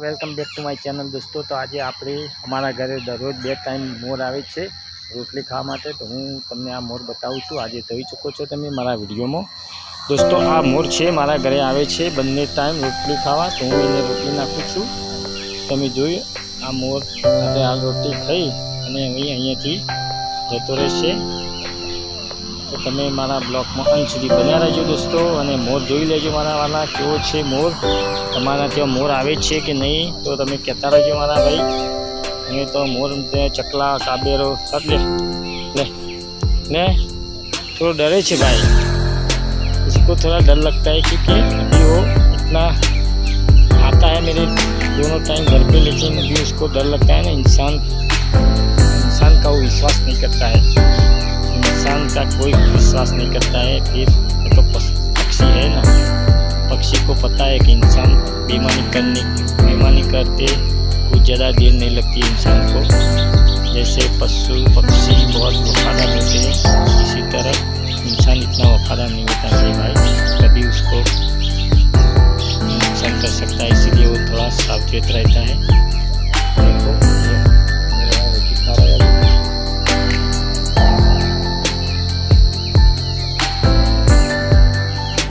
welcome back to my channel દોસ્તો તો આજે આપણે અમારા ઘરે દરરોજ બે ટાઈમ મોર આવે છે રોટલી ખાવા માટે તો હું તમને આ મોર બતાવું છું આજે થઈ ચૂકો છો તમે મારા વિડીયોમાં દોસ્તો આ મોર છે મારા ઘરે આવે છે બંને ટાઈમ રોટલી ખાવા તો હું એને રોટલી નાખું છું તમે જોયું આ મોર આપણે આ રોટલી ખાઈ અને અહીં અહીંયાથી જતો રહેશે તો તમે મારા બ્લોક માં આવી જ રહ્યા છો દોસ્તો અને મોર જોઈ લેજો મારા વાના કેવો છે મોર તમારા ત્યાં મોર આવે છે કે નહીં તો તમે કહેતા રહેજો મારા ભાઈ ને તો મોર ને ચકલા કાબેર સકલે લે ને થોડું ડરે છે ભાઈ ઈસકો થોડું ડર لگتا હે કે કે ઈઓ اتنا આતા હે મેરે દોનો ટાઈમ ઘર પે લેતો મજે ઈસકો ડર લગતા હે ને ઇન્સાન ઇન્સાન કા વિશ્વાસ નહિ કરતા હે का कोई विश्वास नहीं करता है फिर तो पक्षी है ना पक्षी को पता है कि इंसान बेमानी करने बेमानी करते कुछ ज़्यादा देर नहीं लगती इंसान को जैसे पशु पक्षी बहुत वफादार होते हैं इसी तरह इंसान इतना वफादार नहीं होता है भाई कभी उसको नुकसान कर सकता है इसीलिए वो थोड़ा सावचेत रहता